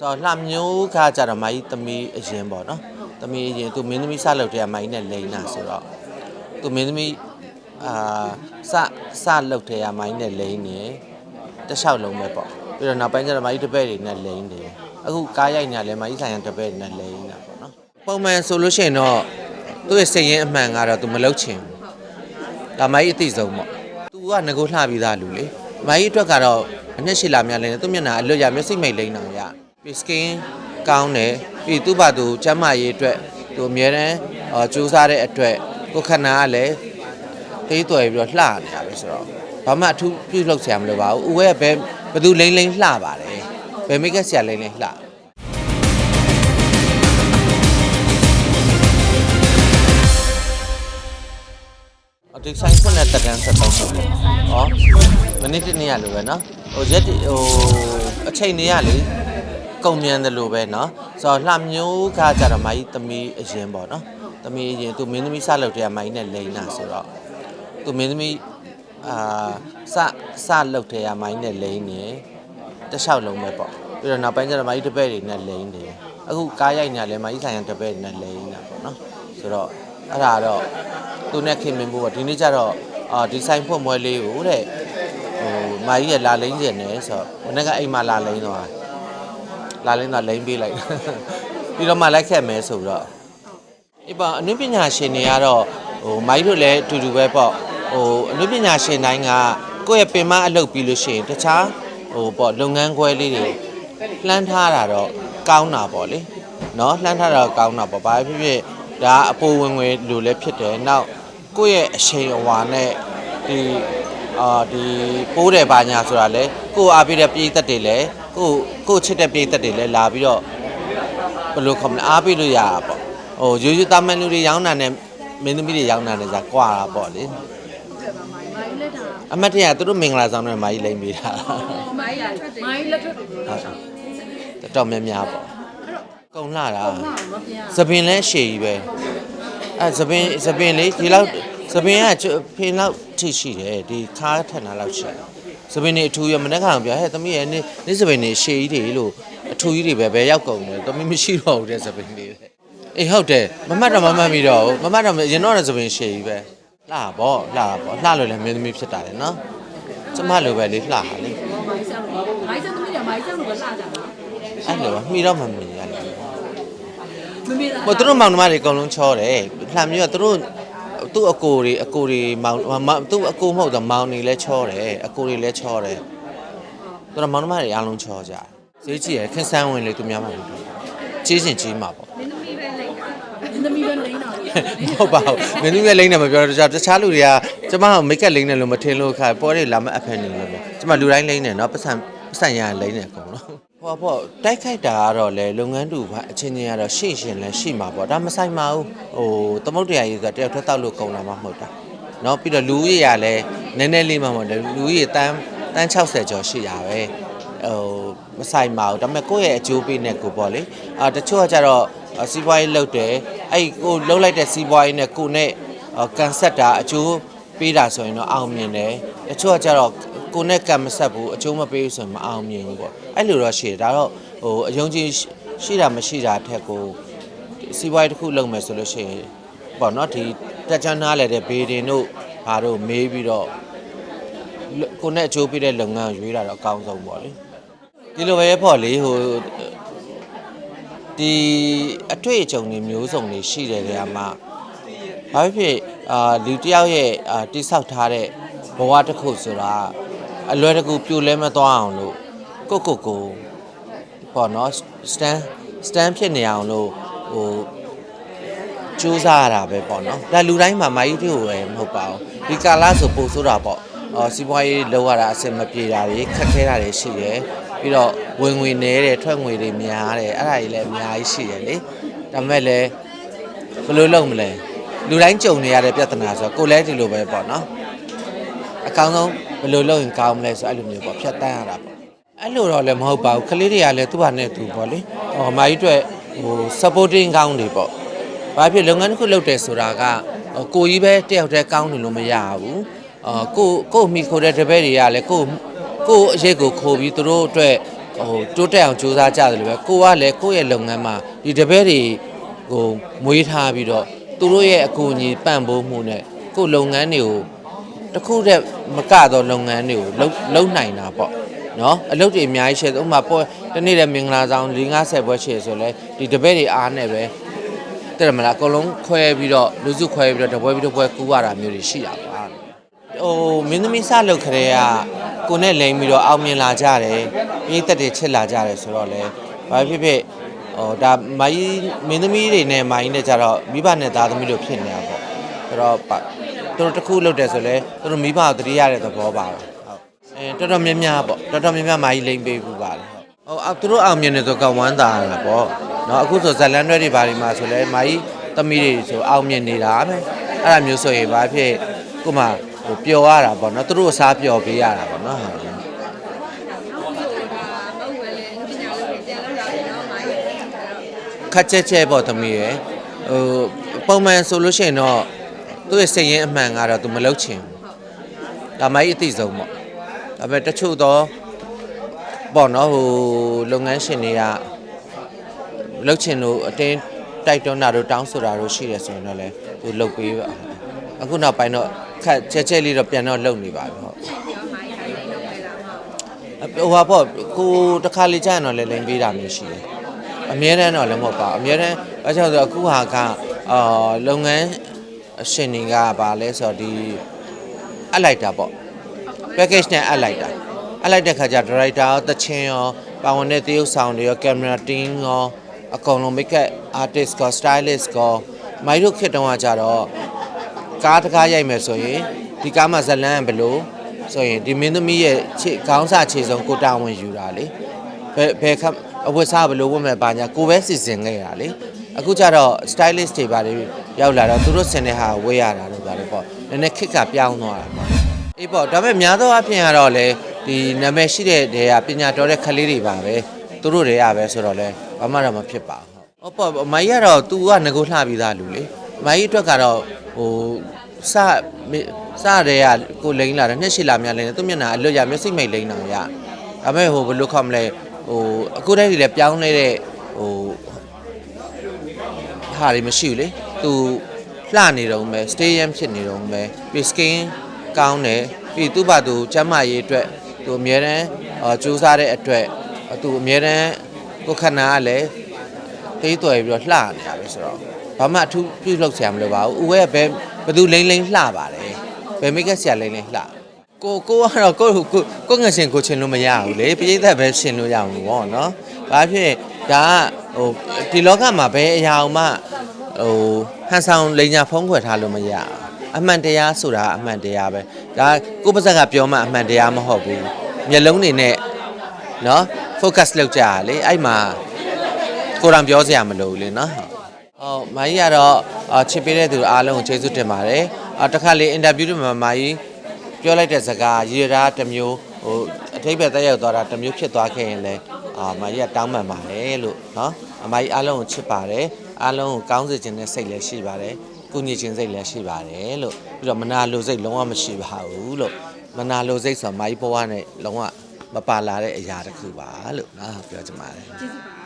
ဆိုတော့လှမျိုးကကြတော့မိုင်းသမီးအရင်ပေါ့နော်သမီးအရင်သူမင်းသမီးစလုပ်တဲ့မိုင်းနဲ့လိမ့်တာဆိုတော့သူမင်းသမီးအာစစလုပ်တဲ့မိုင်းနဲ့လိမ့်နေတစ်လျှောက်လုံးပဲပေါ့ပြီးတော့နောက်ပိုင်းကျတော့မိုင်းတပည့်တွေနဲ့လိမ့်တယ်အခုကားရိုက်နေလဲမိုင်းဆိုင်ရန်တပည့်တွေနဲ့လိမ့်တာပေါ့နော်ပုံမှန်ဆိုလို့ရှိရင်တော့သူ့ရဲ့စိတ်ရင်းအမှန်ကတော့သူမလုပ်ချင်ဘူးဒါမိုင်းအသိဆုံးပေါ့သူကငကိုလှပြီးသားလူလေမိုင်းအတွက်ကတော့အနှစ်ရှိလာများလဲသူ့မျက်နှာအလွတ်ရမျက်စိမိတ်လိမ့်တာရ ပြီး skin ကောင်းတယ်ပြီးသူ့ဘာသူကျန်းမာရေးအတွက်သူအများတန်းအော်စူးစမ်းတဲ့အတွက်ကိုယ်ခန္ဓာကလည်းသေးသွယ်ပြီးတော့လှနေတာပဲဆိုတော့ဘာမှအထူးပြုလုပ်ဆရာမလိုပါဘူးဦးရဲ့ဘယ်ဘယ်သူလိမ့်လိမ့်လှပါတယ်ဘယ်မိတ်ကဆရာလိမ့်လိမ့်လှအဒီဆိုင်ဖွင့်တဲ့တက်တန်းဆက်တော့ဆိုတယ်။ဩမနေ့တနေ့ရလိုပဲเนาะ။ဟိုရက်ဟိုအချိန်နေရလေ ကုန်မြန်တယ်လို့ပဲเนาะ။ဆိုတော့လှမျိုးကကြတော့မိုင်းသမီးအရင်ပေါ့เนาะ။သမီးအရင်သူမင်းသမီးစလုပ်တဲ့မိုင်းနဲ့လိမ့်တာဆိုတော့သူမင်းသမီးအာစစလုပ်တဲ့မိုင်းနဲ့လိမ့်နေတစ်လျှောက်လုံးပဲပေါ့။ပြီးတော့နောက်ပိုင်းကျတော့မိုင်းတပည့်တွေနဲ့လိမ့်တယ်။အခုကားရိုက်နေလဲမိုင်းဆိုင်ရန်တပည့်တွေနဲ့လိမ့်တာပေါ့เนาะ။ဆိုတော့အဲ့ဒါတော့ သူနဲ့ခင်မင်းဖို့ကဒီနေ့ကျတော့အာဒီဆိုင်ဖွင့်ပွဲလေးကိုတဲ့ဟိုမာကြီးရလာလိမ့်ကျင်တယ်ဆိုတော့မနေ့ကအိမ်မှာလာလိမ့်သွား လာလိမ့်သွားလိမ့်ပေးလိုက်ပြီးတော့မှလိုက်ခဲ့မယ်ဆိုတော့ဒီပါအနုပညာရှင်တွေကတော့ဟိုမာကြီးတို့လည်းအတူတူပဲပေါ့ဟိုအနုပညာရှင်တိုင်းကကိုယ့်ရဲ့ပင်မအလုပ်ပြီးလို့ရှိရင်တခြားဟိုပေါ့လုပ်ငန်းခွဲလေးတွေလှမ်းထားတာတော့ကောင်းတာပေါ့လေနော်လှမ်းထားတာတော့ကောင်းတာပေါ့ဘာဖြစ်ဖြစ်ဒါအပိုးဝင်ငွေလူလည်းဖြစ်တယ်နောက်ကိုယ့်ရဲ့အချိန်အဝါနဲ့ဒီအာဒီပိုးတယ်ပါညာဆိုတာလေကိုယ်အားပေးတဲ့ပြည်သက်တွေလည်း ကိုယ်ကိုယ်ချစ်တဲ့ပြည်သက်တွေလည်းလာပြီးတော့ဘယ်လိုခေါ်မလဲအားပေးလို့ရတာပေါ့ဟိုရိုးရိုးသားမန်လူတွေရောင်းတာနဲ့မင်းသမီးတွေရောင်းတာနဲ့ကြာကွာတာပေါ့လေမိုင်းလက်တာအမတ်တရသူတို့မင်္ဂလာဆောင်တွေမာကြီးလိမ့်ပေးတာမိုင်းရထွက်တယ်မိုင်းလက်ထွက်တယ်လို့ဟုတ်တော်တော်များများပေါ့ကုံလာတာဟုတ်ပါမပြသပင်လဲရှည်ကြီးပဲအဲသပင်သပင်လေးဒီလောက်သပင်ကကျဖင်လောက်ထိရှိတယ်ဒီခါထက်နာလောက်ရှိတယ် သပင်နေအထူးရမနေ့ကောင်ပြောဟဲ့သမီးရဲ့နေ့နေ့သပင်နေရှည်ကြီးတွေလို့အထူးကြီးတွေပဲဘယ်ရောက်ကုန်လဲသမီးမရှိတော့ဘူးတဲ့သပင်တွေအေးဟုတ်တယ်မမတ်တော့မမတ်မိတော့ဘူးမမတ်တော့ရင်တော့လည်းသပင်ရှည်ကြီးပဲလှပေါ့လှပေါ့လှလို့လည်းမင်းသမီးဖြစ်တာလေနော်ကျမလိုပဲလေးလှဟာလေမိုင်းဆောင်မိုင်းဆောင်သမီးကမိုင်းဆောင်လို့လှကြတာအဲ့လိုပါမှီတော့မမှီရတယ်မမေးတာဟိုသူတို့မောင်နှမတွေအကုန်လုံးချောတယ်လှမ်းမျိုးကသူတို့ သူ့အကိုတွေအကိုတွေမောင်မောင်သူ့အကိုမဟုတ်တော့မောင်တွေလည်းချောတယ်အကိုတွေလည်းချောတယ်သူတို့မောင်နှမတွေအားလုံးချောကြတယ်ဈေးကြည့်ရခင်းဆန်းဝင်လေသူများမှာမဟုတ်ကြီးစင်ကြီးမှာပေါ့မင်းသမီးပဲလိမ့်တာမင်းသမီးပဲလိမ့်တာမဟုတ်ပါဘူးမင်းသမီးရဲ့လိမ့်နေမပြောတော့တခြားလူတွေကကျမကမိတ်ကပ်လိမ့်နေလို့မထင်လို့ခါပေါ်တွေလာမအဖက်နေလို့ပဲကျမလူတိုင်းလိမ့်နေနော်ပတ်စံပတ်စံရလိမ့်နေအကုန်လုံး ဟောပေါ့တိုက်ခိုက်တာကတော့လေလုပ်ငန်းတူဘာအချင်းချင်းကတော့ရှိရှင်လဲရှိမှာပေါ့ဒါမဆိုင်ပါဘူးဟိုသမုတ်တရားကြီးဆိုတယောက်ထက်တောက်လို့ကုန်တာမှမဟုတ်တာနော်ပြီးတော့လူဦးရေရလဲနည်းနည်းလေးမှမဟုတ်တယ်လူဦးရေတန်းတန်း60ကျော်ရှိရပဲဟိုမဆိုင်ပါဘူးဒါပေမဲ့ကိုယ့်ရဲ့အကျိုးပေးနဲ့ကိုပေါ့လေအာတချို့ကကြတော့စီးပွားရေးလုပ်တယ်အဲ့ကိုလှုပ်လိုက်တဲ့စီးပွားရေးနဲ့ကိုနဲ့ကန်ဆက်တာအကျိုးပေးတာဆိုရင်တော့အောင်မြင်တယ်တချို့ကကြတော့ ကိုနဲ့ကန်မဆက်ဘူးအကျိုးမပေးဘူးဆိုရင်မအောင်မြင်ဘူးပေါ့အဲ့လိုတော့ရှိတယ်ဒါတော့ဟိုအယုံကြည်ရှိတာမရှိတာအထက်ကိုစီးပွားရေးတစ်ခုလုပ်မယ်ဆိုလို့ရှိရင်ပေါ့နော်ဒီတက်ချမ်းနားလဲတဲ့ဘေဒင်တို့ဘာတို့မေးပြီးတော့ကိုနဲ့အကျိုးပေးတဲ့လုပ်ငန်းကိုရွေးတာတော့အကောင်းဆုံးပေါ့လေဒီလိုပဲပေါ့လေဟိုဒီအတွေ့အကြုံတွေမျိုးစုံတွေရှိတယ်တဲ့မှာဘာဖြစ်ဖြစ်အာလူတစ်ယောက်ရဲ့အာတိဆောက်ထားတဲ့ဘဝတစ်ခုဆိုတာ အလွယ်တကူပြိုလဲမသွားအောင်လို့ကိုကိုကိုပေါ့နော်စတန်စတန်ဖြစ်နေအောင်လို့ဟိုစူးစမ်းရတာပဲပေါ့နော်ဒါလူတိုင်းမှာမာကြီးတို့ပဲမဟုတ်ပါဘူးဒီကာလဆိုပို့ဆိုတာပေါ့အော်စီးပွားရေးလောက်ရတာအဆင်မပြေတာတွေခက်ခဲတာတွေရှိတယ်ပြီးတော့ဝင်ငွေနည်းတယ်ထွက်ငွေတွေများတယ်အဲ့ဒါကြီးလည်းအများကြီးရှိတယ်လေဒါပေမဲ့လည်းဘယ်လိုလုပ်မလဲလူတိုင်းကြုံနေရတဲ့ပြဿနာဆိုတော့ကိုယ်လည်းဒီလိုပဲပေါ့နော်အကောင်းဆုံး ဘယ်လိုလုပ်ရင်ကောင်းမလဲဆိုအဲ့လိုမျိုးပေါ့ဖြတ်တန်းရတာပေါ့အဲ့လိုတော့လည်းမဟုတ်ပါဘူးကလေးတွေကလည်းသူ့ဟာနဲ့သူပေါ့လေဟိုမာကြီးအတွက်ဟို supporting ကောင်းတွေပေါ့ဘာဖြစ်လုပ်ငန်းတစ်ခုလုပ်တယ်ဆိုတာကဟိုကိုကြီးပဲတယောက်တည်းကောင်းတယ်လို့မရဘူးအာကိုကိုမိခိုတဲ့တပည့်တွေကလည်းကိုကိုအရေးကိုခိုးပြီးသူတို့အတွက်ဟဟိုတိုးတက်အောင်ကြိုးစားကြတယ်လို့ပဲကိုကလည်းကိုယ့်ရဲ့လုပ်ငန်းမှာဒီတပည့်တွေဟိုမွေးထားပြီးတော့သူတို့ရဲ့အကူအညီပံ့ပိုးမှုနဲ့ကိုယ့်လုပ်ငန်းတွေကို တစ်ခုတည်းမကတော့လုပ်ငန်းတွေကိုလုံးလုံးနိုင်တာပေါ့နော်အလုပ်တွေအများကြီးရှိတယ်ဥပမာပေါ်တနေ့တည်းမင်္ဂလာဆောင်၄50ပွဲရှိရဆိုလဲဒီတပည့်တွေအားနဲ့ပဲတဲ့တယ်မလားအကုန်လုံးခွဲပြီးတော့လူစုခွဲပြီးတော့တပွဲပြီးတပွဲကူရတာမျိုးတွေရှိတာပါဟိုမင်းသမီးစလုပ်ခရဲကကိုနဲ့လိမ့်ပြီးတော့အောင်မြင်လာကြတယ်ပြည်သက်တွေချစ်လာကြတယ်ဆိုတော့လေဘာဖြစ်ဖြစ်ဟိုဒါမိုင်းမင်းသမီးတွေနဲ့မိုင်းနဲ့ကြတော့မိဘနဲ့သားသမီးတို့ဖြစ်နေတာပေါ့ဆိုတော့ပါ သူတို့တစ်ခုလုပ်တယ်ဆိုလဲသူတို့မိဘကိုတတိရတဲ့သဘောပါပဲဟုတ်အဲတော်တော်များများပေါ့တော်တော်များများမိုင်းလိမ့်ပေးဘူးပါလေဟုတ်အောက်သူတို့အောင်မြင်နေဆိုကဝမ်းသာရတာပေါ့နော်အခုဆိုဇလန်တွေတွေဘာတွေမှာဆိုလဲမိုင်းသမီးတွေဆိုအောင်မြင်နေတာပဲအဲ့ဒါမျိုးဆိုရင်ဘာဖြစ်ကိုမှဟိုပျော်ရတာပေါ့နော်သူတို့အစားပျော်ပေးရတာပေါ့နော်ဟုတ်ခက်ချက်ချက်ပေါ့သမီးရယ်ဟိုပုံမှန်ဆိုလို့ရှိရင်တော့ သူ့ရဲ့စိတ်ရင်းအမှန်ကတော့ तू မလုပ်ချင်ဘူးဒါမှအသိဆုံးပေါ့ဒါပေမဲ့တချို့တော့ပေါ့နော်ဟိုလုပ်ငန်းရှင်တွေကလုပ်ချင်လို့အတင်းတိုက်တွန်းတာတို့တောင်းဆိုတာတို့ရှိတယ်ဆိုရင်တော့လေသူလုပ်ပေးပါအခုနောက်ပိုင်းတော့ခက်ချက်ချက်လေးတော့ပြန်တော့လုပ်နေပါပြီဟုတ်ဟိုဟာပေါ့ကိုတစ်ခါလေကြာရင်တော့လည်းလိမ်ပေးတာမျိုးရှိတယ်အများတန်းတော့လည်းမဟုတ်ပါဘူးအများတန်းအချောင်းဆိုအခုဟာကအာလုပ်ငန်း ရှင်တွေကပါလဲဆိုတော့ဒီအပ်လိုက်တာပေါ့ package နဲ့အပ်လိုက်တာအပ်လိုက်တဲ့ခါကျ director ရောတချင်းရောပါဝင်တဲ့သရုပ်ဆောင်တွေရော camera team ရောအကုန်လုံး makeup artist ကော stylist ကောမိုင်းတို့ခစ်တုံးကကြတော့ကားတကားရိုက်မယ်ဆိုရင်ဒီကားမှာဇလန်းကဘယ်လိုဆိုရင်ဒီမင်းသမီးရဲ့ခြေခေါင်းစာခြေဆုံးကိုတာဝန်ယူတာလေဘယ်ဘယ်ခပ်အဝတ်စားဘယ်လိုဝတ်မဲ့ပါညာကိုပဲစီစဉ်ခဲ့တာလေအခုကျတော့ stylist တွေပါလေ ရောက်လာတော့သူတို့ဆင်တဲ့ဟာဝေးရတာလို့ပါလေပေါ့နည်းနည်းခစ်ကပြောင်းသွားတာပေါ့အေးပေါ့ဒါပေမဲ့များသောအားဖြင့်ကတော့လေဒီနာမည်ရှိတဲ့နေရာပညာတော်တဲ့ခလေးတွေပါပဲသူတို့တွေကပဲဆိုတော့လေဘာမှတော့မဖြစ်ပါဘူးဟုတ်ပေါ့မိုင်းကတော့ तू ကငကိုလှပြီးသားလူလေမိုင်းအတွက်ကတော့ဟိုစစတဲ့ကကိုလိန်လာတယ်နှစ်ရှိလာများလိန်တယ်သူမျက်နှာအလွတ်ရမျက်စိမိတ်လိန်တာရဒါပေမဲ့ဟိုဘယ်လိုခေါ်မလဲဟိုအခုတည်းကလည်းပြောင်းနေတဲ့ဟိုဟာတွေမရှိဘူးလေ သူလှနေတော့မယ် stay young ဖြစ်နေတော့မယ်ပြီး skin ကောင်းတယ်ပြီးသူ့ဘာသူကျန်းမာရေးအတွက်သူအများတန်းအာစူးစမ်းတဲ့အတွက်သူအများတန်းကိုယ်ခန္ဓာကလည်းသေးသွယ်ပြီးတော့လှနေတာပဲဆိုတော့ဘာမှအထူးပြုလုပ်ဆရာမလိုပါဘူးဦးဝဲကဘယ်ဘယ်သူလိမ့်လိမ့်လှပါတယ်ဘယ်မိတ်ကဆရာလိမ့်လိမ့်လှကိုကိုကတော့ကိုကိုကိုငွေရှင်ကိုချင်လို့မရဘူးလေပရိသတ်ပဲရှင်လို့ရအောင်ပေါ့နော်ဘာဖြစ်ဒါကဟိုဒီလောကမှာဘယ်အရာမှ ဟိုဟန်ဆောင်လိန်ညာဖုံးခွယ်ထားလို့မရဘူးအမှန်တရားဆိုတာအမှန်တရားပဲဒါကိုယ့်ပါဇက်ကပြောမှအမှန်တရားမဟုတ်ဘူးမျက်လုံးတွေနဲ့နော် focus လုပ်ကြရလေအဲ့မှာကိုယ်တော်ပြောစရာမလိုဘူးလေနော်ဟုတ်မာကြီးကတော့အာချစ်ပေးတဲ့သူအားလုံးကိုကျေးဇူးတင်ပါတယ်အာတစ်ခါလေအင်တာဗျူးတွေမှာမာကြီးပြောလိုက်တဲ့စကားရည်ရတာတစ်မျိုးဟိုအထိပ္ပယ်တက်ရောက်သွားတာတစ်မျိုးဖြစ်သွားခဲ့ရင်လည်းအာမာကြီးကတောင်းပန်ပါတယ်လို့နော်အမကြီးအားလုံးကိုချစ်ပါတယ် အားလုံးကိုကောင်းစေခြင်းနဲ့စိတ်လည်းရှိပါတယ်ကုညီခြင်းစိတ်လည်းရှိပါတယ်လို့ပြီးတော့မနာလိုစိတ်လုံးဝမရှိပါဘူးလို့မနာလိုစိတ်ဆိုတော့မာကြီးဘဝနဲ့လုံးဝမပါလာတဲ့အရာတစ်ခုပါလို့နော်ပြောချင်ပါတယ်ကျေးဇူးပါ